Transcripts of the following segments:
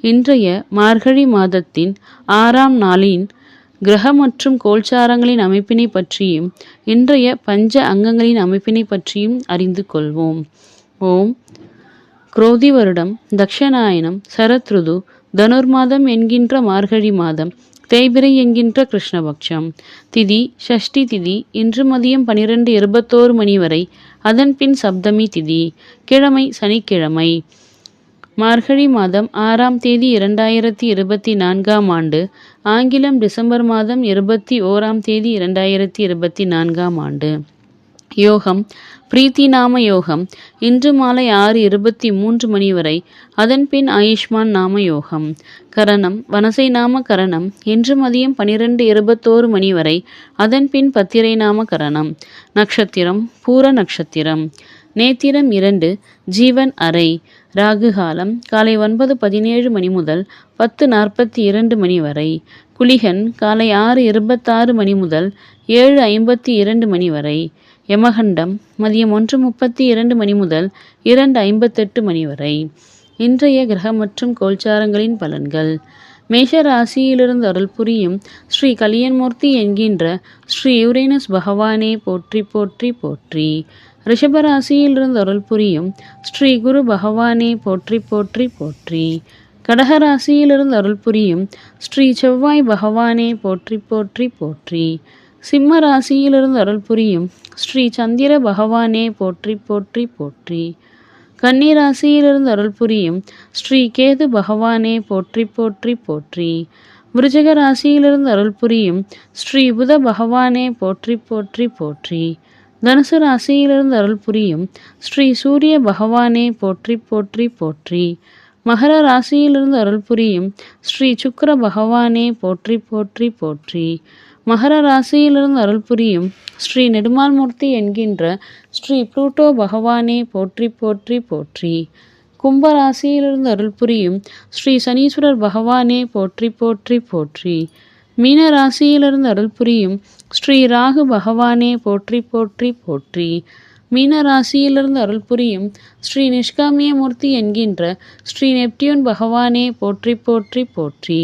இன்றைய மார்கழி மாதத்தின் ஆறாம் நாளின் கிரக மற்றும் கோல்சாரங்களின் அமைப்பினை பற்றியும் இன்றைய பஞ்ச அங்கங்களின் அமைப்பினை பற்றியும் அறிந்து கொள்வோம். ஓம். குரோதி வருடம் தக்ஷநாயனம் சரத்ருது தனுர்மாதம் என்கின்ற மார்கழி மாதம் தேய்பிரை என்கின்ற கிருஷ்ணபக்ஷம். திதி ஷஷ்டி திதி இன்று மதியம் பனிரெண்டு இருபத்தோரு மணி வரை அதன் பின் சப்தமி திதி கிழமை சனிக்கிழமை. மார்கழி மாதம் ஆறாம் தேதி இரண்டாயிரத்தி இருபத்தி நான்காம் ஆண்டு ஆங்கிலம் டிசம்பர் மாதம் இருபத்தி ஓராம் தேதி இரண்டாயிரத்தி இருபத்தி நான்காம் ஆண்டு. யோகம் பிரீத்தி நாம யோகம் இன்று மாலை ஆறு இருபத்தி மூன்று மணி வரை அதன்பின் ஆயுஷ்மான் நாம யோகம். கரணம் வனசை நாம கரணம் இன்று மதியம் பனிரெண்டு இருபத்தோரு மணி வரை அதன்பின் பத்திரை நாம கரணம். நட்சத்திரம் பூர நட்சத்திரம் நேத்திரம் இரண்டு ஜீவன் அறை. ராகு காலம் காலை ஒன்பது பதினேழு மணி முதல் பத்து நாற்பத்தி இரண்டு மணி வரை. குளிகன் காலை ஆறு இருபத்தாறு மணி முதல் ஏழு ஐம்பத்தி இரண்டு மணி வரை. யமகண்டம் மதியம் ஒன்று முப்பத்தி இரண்டு மணி முதல் இரண்டு ஐம்பத்தெட்டு மணி வரை. இன்றைய கிரக மற்றும் கோல்சாரங்களின் பலன்கள். மேஷ ராசியிலிருந்து அருள் புரியும் ஸ்ரீ கலியன்மூர்த்தி என்கின்ற ஸ்ரீ யுரேனஸ் பகவானே போற்றி போற்றி போற்றி. ரிஷபராசியிலிருந்து அருள் புரியும் ஸ்ரீ குரு பகவானே போற்றி போற்றி போற்றி. கடகராசியிலிருந்து அருள் புரியும் ஸ்ரீ செவ்வாய் பகவானே போற்றி போற்றி போற்றி. சிம்ம ராசியிலிருந்து அருள் புரியும் ஸ்ரீ சந்திர பகவானே போற்றி போற்றி போற்றி. கன்னி ராசியிலிருந்து அருள் புரியும் ஸ்ரீ கேது பகவானே போற்றி போற்றி போற்றி. விருஜக ராசியிலிருந்து அருள் புரியும் ஸ்ரீ புத பகவானே போற்றி போற்றி போற்றி. தனுசு ராசியிலிருந்து அருள் புரியும் ஸ்ரீ சூரிய பகவானே போற்றி போற்றி போற்றி. மகர ராசியிலிருந்து அருள் புரியும் ஸ்ரீ சுக்கர பகவானே போற்றி போற்றி போற்றி. மகர ராசியிலிருந்து அருள் புரியும் ஸ்ரீ நெடுமால்மூர்த்தி என்கின்ற ஸ்ரீ புளூட்டோ பகவானே போற்றி போற்றி போற்றி. கும்பராசியிலிருந்து அருள் புரியும் ஸ்ரீ சனீஸ்வரர் பகவானே போற்றி போற்றி போற்றி. மீன ராசியிலிருந்து அருள் புரியும் ஸ்ரீ ராகு பகவானே போற்றி போற்றி போற்றி. மீன ராசியிலிருந்து அருள் புரியும் ஸ்ரீ நிஷ்காமியமூர்த்தி என்கின்ற ஸ்ரீ நெப்டியூன் பகவானே போற்றி போற்றி போற்றி.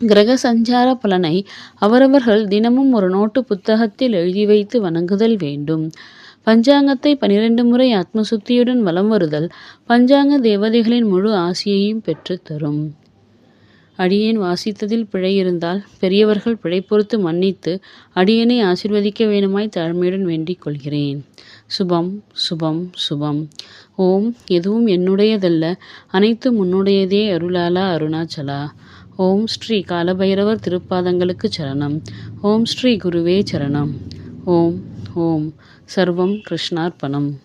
கிரக சஞ்சார பலனை அவரவர்கள் தினமும் ஒரு நோட்டு புத்தகத்தில் எழுதி வைத்து வணங்குதல் வேண்டும். பஞ்சாங்கத்தை பனிரெண்டு முறை ஆத்மசுத்தியுடன் வலம் வருதல் பஞ்சாங்க தேவதைகளின் முழு ஆசியையும் பெற்றுத்தரும் அடியேன் வாசித்ததில் பிழை இருந்தால் பெரியவர்கள் பிழை பொறுத்து மன்னித்து அடியனை ஆசிர்வதிக்க வேணுமாய் தாழ்மையுடன் வேண்டிக் கொள்கிறேன். சுபம் சுபம் சுபம். ஓம் எதுவும் என்னுடையதல்ல அனைத்தும் உன்னுடையதே அருளாலா அருணாச்சலா. ஓம் ஸ்ரீ காலபைரவர் திருப்பாதங்களுக்கு சரணம். ஓம் ஸ்ரீ குருவே சரணம். ஓம் ஓம். சர்வம் கிருஷ்ணார்ப்பணம்.